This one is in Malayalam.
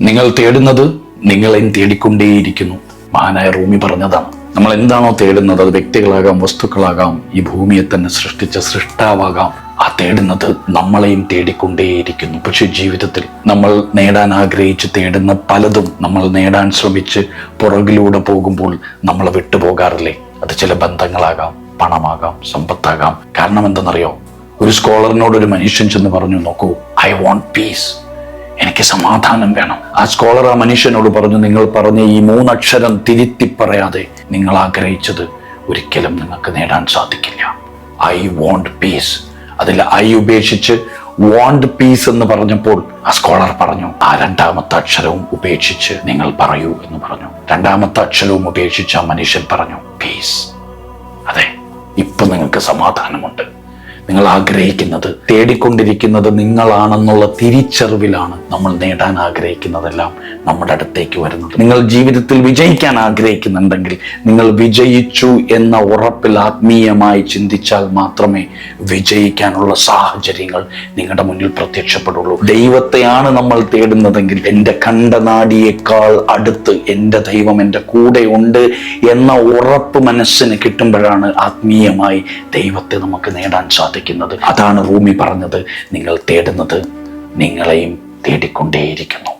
നിങ്ങൾ തേടുന്നത് നിങ്ങളെയും തേടിക്കൊണ്ടേയിരിക്കുന്നു. മഹാനായ റൂമി പറഞ്ഞതാണ്. നമ്മൾ എന്താണോ തേടുന്നത് അത് വ്യക്തികളാകാം വസ്തുക്കളാകാം ഈ ഭൂമിയെ തന്നെ സൃഷ്ടിച്ച സൃഷ്ടാവാകാം. ആ തേടുന്നത് നമ്മളെയും തേടിക്കൊണ്ടേയിരിക്കുന്നു. പക്ഷെ ജീവിതത്തിൽ നമ്മൾ നേടാൻ ആഗ്രഹിച്ച് തേടുന്ന പലതും നമ്മൾ നേടാൻ ശ്രമിച്ച് പുറകിലൂടെ പോകുമ്പോൾ നമ്മൾ വിട്ടുപോകാറില്ലേ? അത് ചില ബന്ധങ്ങളാകാം പണമാകാം സമ്പത്താകാം. കാരണം എന്തെന്നറിയോ ഒരു സ്കോളറിനോട് ഒരു മനുഷ്യൻ ചെന്ന് പറഞ്ഞു നോക്കൂ ഐ വോണ്ട് പീസ്. എനിക്ക് സമാധാനം വേണം. ആ സ്കോളർ ആ മനുഷ്യനോട് പറഞ്ഞു നിങ്ങൾ പറഞ്ഞ ഈ മൂന്നക്ഷരം തിരുത്തി പറയാതെ നിങ്ങൾ ആഗ്രഹിച്ചത് ഒരിക്കലും നിങ്ങൾക്ക് നേടാൻ സാധിക്കില്ല. ഐ വോണ്ട് പീസ് അതിൽ ഐ ഉപേക്ഷിച്ച് വോണ്ട് പീസ് എന്ന് പറഞ്ഞപ്പോൾ ആ സ്കോളർ പറഞ്ഞു ആ രണ്ടാമത്തെ അക്ഷരവും ഉപേക്ഷിച്ച് നിങ്ങൾ പറയൂ എന്ന് പറഞ്ഞു. രണ്ടാമത്തെ അക്ഷരവും ഉപേക്ഷിച്ച് ആ മനുഷ്യൻ പറഞ്ഞു പീസ് അതെ ഇപ്പൊ നിങ്ങൾക്ക് സമാധാനമുണ്ട്. നിങ്ങൾ ആഗ്രഹിക്കുന്നത് തേടിക്കൊണ്ടിരിക്കുന്നത് നിങ്ങളാണെന്നുള്ള തിരിച്ചറിവിലാണ് നമ്മൾ നേടാൻ ആഗ്രഹിക്കുന്നതെല്ലാം നമ്മുടെ അടുത്തേക്ക് വരുന്നത്. നിങ്ങൾ ജീവിതത്തിൽ വിജയിക്കാൻ ആഗ്രഹിക്കുന്നുണ്ടെങ്കിൽ നിങ്ങൾ വിജയിച്ചു എന്ന ഉറപ്പിൽ ആത്മീയമായി ചിന്തിച്ചാൽ മാത്രമേ വിജയിക്കാനുള്ള സാഹചര്യങ്ങൾ നിങ്ങളുടെ മുന്നിൽ പ്രത്യക്ഷപ്പെടുള്ളൂ. ദൈവത്തെയാണ് നമ്മൾ തേടുന്നതെങ്കിൽ എന്റെ കണ്ടനാടിയേക്കാൾ അടുത്ത് എന്റെ ദൈവം എന്റെ കൂടെ ഉണ്ട് എന്ന ഉറപ്പ് മനസ്സിന് കിട്ടുമ്പോഴാണ് ആത്മീയമായി ദൈവത്തെ നമുക്ക് നേടാൻ സാധിക്കുന്നത് അതാണ് റൂമി പറഞ്ഞത്. നിങ്ങൾ തേടുന്നത് നിങ്ങളെയും തേടിക്കൊണ്ടേയിരിക്കുന്നു.